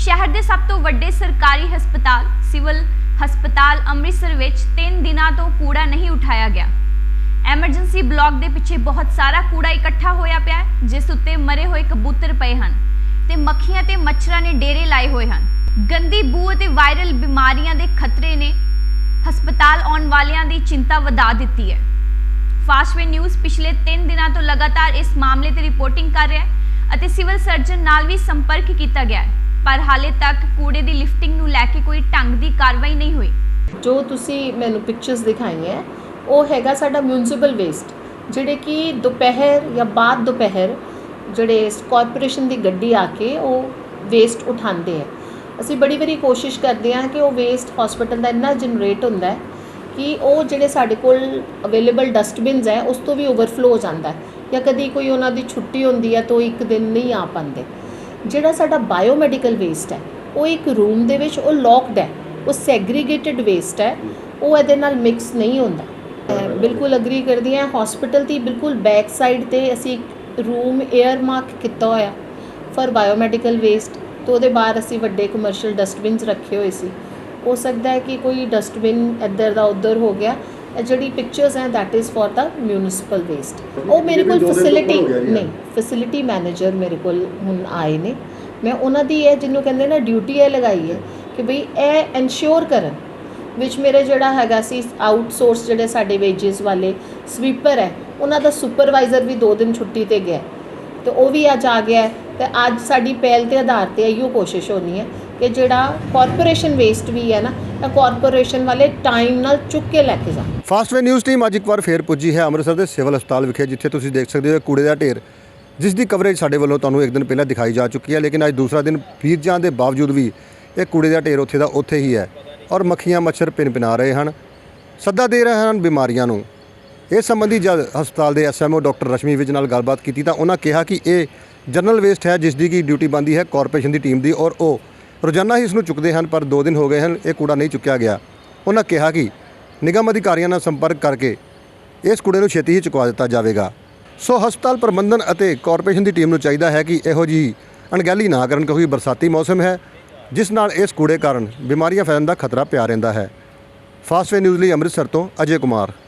ਸ਼ਹਿਰ ਦੇ ਸਭ ਤੋਂ ਵੱਡੇ ਸਰਕਾਰੀ ਹਸਪਤਾਲ, ਸਿਵਲ ਹਸਪਤਾਲ ਅੰਮ੍ਰਿਤਸਰ ਵਿੱਚ 3 ਦਿਨਾਂ ਤੋਂ ਕੂੜਾ ਨਹੀਂ ਉਠਾਇਆ ਗਿਆ। ਐਮਰਜੈਂਸੀ ਬਲਾਕ ਦੇ ਪਿੱਛੇ ਬਹੁਤ ਸਾਰਾ ਕੂੜਾ ਇਕੱਠਾ ਹੋਇਆ ਪਿਆ ਹੈ, ਜਿਸ ਉੱਤੇ ਮਰੇ ਹੋਏ ਕਬੂਤਰ ਪਏ ਹਨ ਤੇ ਮੱਖੀਆਂ ਤੇ ਮੱਛਰਾਂ ਨੇ ਡੇਰੇ ਲਾਏ ਹੋਏ ਹਨ। ਗੰਦੀ ਬੂ ਅਤੇ ਵਾਇਰਲ ਬਿਮਾਰੀਆਂ ਦੇ ਖਤਰੇ ਨੇ ਹਸਪਤਾਲ ਆਉਣ ਵਾਲਿਆਂ ਦੀ ਚਿੰਤਾ ਵਧਾ ਦਿੱਤੀ ਹੈ। ਫਾਸਟਵੇ ਨਿਊਜ਼ ਪਿਛਲੇ 3 ਦਿਨਾਂ ਤੋਂ ਲਗਾਤਾਰ ਇਸ ਮਾਮਲੇ ਤੇ ਰਿਪੋਰਟਿੰਗ ਕਰ ਰਿਹਾ ਹੈ ਅਤੇ ਸਿਵਲ ਸਰਜਨ ਨਾਲ ਵੀ ਸੰਪਰਕ ਕੀਤਾ ਗਿਆ ਹੈ। ਪਰ ਹਾਲੇ ਤੱਕ ਕੂੜੇ ਦੀ ਲਿਫਟਿੰਗ ਨੂੰ ਲੈ ਕੇ ਕੋਈ ਢੰਗ ਦੀ ਕਾਰਵਾਈ ਨਹੀਂ ਹੋਈ। ਜੋ ਤੁਸੀਂ ਮੈਨੂੰ ਪਿਕਚਰਸ ਦਿਖਾਈਆਂ, ਉਹ ਹੈਗਾ ਸਾਡਾ ਮਿਊਨਿਸਪਲ ਵੇਸਟ ਜਿਹੜੇ ਕਿ ਦੁਪਹਿਰ ਜਾਂ ਬਾਅਦ ਦੁਪਹਿਰ ਜਿਹੜੇ ਕਾਰਪੋਰੇਸ਼ਨ ਦੀ ਗੱਡੀ ਆ ਕੇ ਉਹ ਵੇਸਟ ਉਠਾਉਂਦੇ ਆ। ਅਸੀਂ ਬੜੀ ਵਾਰੀ ਕੋਸ਼ਿਸ਼ ਕਰਦੇ ਹਾਂ ਕਿ ਉਹ ਵੇਸਟ ਹਸਪੀਟਲ ਦਾ ਇੰਨਾ ਜਨਰੇਟ ਹੁੰਦਾ ਹੈ ਕਿ ਉਹ ਜਿਹੜੇ ਸਾਡੇ ਕੋਲ ਅਵੇਲੇਬਲ ਡਸਟਬਿਨਸ ਹੈ, ਉਸ ਤੋਂ ਵੀ ਓਵਰਫਲੋ ਹੋ ਜਾਂਦਾ ਹੈ ਜਾਂ ਕਦੀ ਕੋਈ ਉਹਨਾਂ ਦੀ ਛੁੱਟੀ ਹੁੰਦੀ ਹੈ ਤਾਂ ਉਹ ਇੱਕ ਦਿਨ ਨਹੀਂ ਆ ਪਾਉਂਦੇ। ਜਿਹੜਾ ਸਾਡਾ ਬਾਇਓਮੈਡੀਕਲ ਵੇਸਟ ਹੈ, ਉਹ ਇੱਕ ਰੂਮ ਦੇ ਵਿੱਚ ਉਹ ਲੌਕਡ ਹੈ, ਉਹ ਸੈਗਰੀਗੇਟਿਡ ਵੇਸਟ ਹੈ, ਉਹ ਇਹਦੇ ਨਾਲ ਮਿਕਸ ਨਹੀਂ ਹੁੰਦਾ। ਬਿਲਕੁਲ ਅਗਰੀ ਕਰਦੀ ਹਾਂ ਹਸਪੀਟਲ ਦੀ ਬਿਲਕੁਲ ਬੈਕ ਸਾਈਡ ਤੇ ਅਸੀਂ ਇੱਕ ਰੂਮ 에ਅਰ ਮਾਰਕ ਕੀਤਾ ਹੋਇਆ ਫॉर ਬਾਇਓਮੈਡੀਕਲ ਵੇਸਟ ਤੇ ਉਹਦੇ ਬਾਹਰ ਅਸੀਂ ਵੱਡੇ ਕਮਰਸ਼ੀਅਲ ਡਸਟਬਿਨਸ ਰੱਖੇ ਹੋਏ ਸੀ। ਹੋ ਸਕਦਾ ਹੈ ਕਿ ਕੋਈ ਡਸਟਬਿਨ ਇੱਧਰ ਦਾ ਉੱਧਰ ਹੋ ਗਿਆ ਇਹ ਜਿਹੜੀ ਪਿਕਚਰਸ ਹੈ that is for the municipal waste. ਉਹ ਮੇਰੇ ਕੋਲ ਫੈਸਿਲਿਟੀ ਨਹੀਂ ਫੈਸਿਲਿਟੀ ਮੈਨੇਜਰ ਮੇਰੇ ਕੋਲ ਹੁਣ ਆਏ ਨੇ। ਮੈਂ ਉਹਨਾਂ ਦੀ ਇਹ ਜਿਹਨੂੰ ਕਹਿੰਦੇ ਨਾ ਡਿਊਟੀ ਇਹ ਲਗਾਈ ਹੈ ਕਿ ਭਈ ਇਹ ਇਨਸ਼ੋਰ ਕਰਨ ਵਿੱਚ ਮੇਰੇ ਜਿਹੜਾ ਹੈਗਾ ਸੀ ਆਊਟਸੋਰਸ ਜਿਹੜੇ ਸਾਡੇ ਵੇਜਸ ਵਾਲੇ ਸਵੀਪਰ ਹੈ ਉਹਨਾਂ ਦਾ ਸੁਪਰਵਾਈਜ਼ਰ ਵੀ 2 ਦਿਨ ਛੁੱਟੀ ਤੇ ਗਿਆ। ਤੇ ਉਹ ਵੀ ਅੱਜ ਆ ਗਿਆ ਤੇ ਅੱਜ ਸਾਡੀ ਪਹਿਲ ਦੇ ਆਧਾਰ ਤੇ ਇਹੋ ਕੋਸ਼ਿਸ਼ ਹੋਣੀ ਹੈ ਕਿ ਜਿਹੜਾ ਕਾਰਪੋਰੇਸ਼ਨ ਵੇਸਟ ਵੀ ਹੈ ਨਾ ਇਹ ਕਾਰਪੋਰੇਸ਼ਨ ਵਾਲੇ ਟਾਈਮ ਨਾਲ ਚੁੱਕ ਕੇ ਲੈ ਕੇ ਜਾਣ। ਫਾਸਟ ਫਾਸਟਵੇ ਨਿਊਜ਼ ਟੀਮ ਅੱਜ ਇੱਕ ਵਾਰ ਫੇਰ ਪੁੱਜੀ ਹੈ ਅੰਮ੍ਰਿਤਸਰ ਦੇ ਸਿਵਲ ਹਸਪਤਾਲ ਵਿਖੇ, ਜਿੱਥੇ ਤੁਸੀਂ ਦੇਖ ਸਕਦੇ ਹੋ ਇਹ ਕੂੜੇ ਦਾ ਢੇਰ, ਜਿਸ ਦੀ ਕਵਰੇਜ ਸਾਡੇ ਵੱਲੋਂ ਤੁਹਾਨੂੰ ਇੱਕ ਦਿਨ ਪਹਿਲਾਂ ਦਿਖਾਈ ਜਾ ਚੁੱਕੀ ਹੈ, ਲੇਕਿਨ ਅੱਜ ਦੂਸਰਾ ਦਿਨ ਵੀਰ ਜਾਣ ਦੇ ਬਾਵਜੂਦ ਵੀ ਇਹ ਕੂੜੇ ਦਾ ਢੇਰ ਉੱਥੇ ਦਾ ਉੱਥੇ ਹੀ ਹੈ ਔਰ ਮੱਖੀਆਂ ਮੱਛਰ ਪਿਨਪਿਨਾ ਰਹੇ ਹਨ, ਸੱਦਾ ਦੇ ਰਹੇ ਹਨ ਬਿਮਾਰੀਆਂ ਨੂੰ। ਇਸ ਸੰਬੰਧੀ ਜਦ ਹਸਪਤਾਲ ਦੇ ਐਸਐਮਓ ਡਾਕਟਰ ਰਸ਼ਮੀ ਵਿਜ ਨਾਲ ਗੱਲਬਾਤ ਕੀਤੀ ਤਾਂ ਉਹਨਾਂ ਕਿਹਾ ਕਿ ਇਹ ਜਨਰਲ ਵੇਸਟ ਹੈ, ਜਿਸ ਦੀ ਕੀ ਡਿਊਟੀ ਬੰਦੀ ਹੈ ਕਾਰਪੋਰੇਸ਼ਨ ਦੀ ਟੀਮ ਦੀ ਔਰ ਉਹ ਰੋਜ਼ਾਨਾ ਹੀ ਇਸ ਨੂੰ ਚੁੱਕਦੇ ਹਨ, ਪਰ 2 ਦਿਨ ਹੋ ਗਏ ਹਨ, ਇਹ ਕੂੜਾ ਨਹੀਂ ਚੁੱਕਿਆ ਗਿਆ। ਉਹਨਾਂ ਕਿਹਾ ਕਿ ਨਿਗਮ ਅਧਿਕਾਰੀਆਂ ਨਾਲ ਸੰਪਰਕ ਕਰਕੇ ਇਸ ਕੂੜੇ ਨੂੰ ਛੇਤੀ ਹੀ ਚੁਕਵਾ ਦਿੱਤਾ ਜਾਵੇਗਾ। ਸੋ ਹਸਪਤਾਲ ਪ੍ਰਬੰਧਨ ਅਤੇ ਕਾਰਪੋਰੇਸ਼ਨ ਦੀ ਟੀਮ ਨੂੰ ਚਾਹੀਦਾ ਹੈ ਕਿ ਇਹੋ ਜੀ ਅਣਗਹਿਲੀ ਨਾ ਕਰਨ, ਕਿਉਂਕਿ ਬਰਸਾਤੀ ਮੌਸਮ ਹੈ, ਜਿਸ ਨਾਲ ਇਸ ਕੂੜੇ ਕਾਰਨ ਬਿਮਾਰੀਆਂ ਫੈਲਣ ਦਾ ਖਤਰਾ ਪਿਆ ਰਹਿੰਦਾ ਹੈ। ਫਾਸਟਵੇ ਨਿਊਜ਼ ਲਈ ਅੰਮ੍ਰਿਤਸਰ ਤੋਂ ਅਜੇ ਕੁਮਾਰ।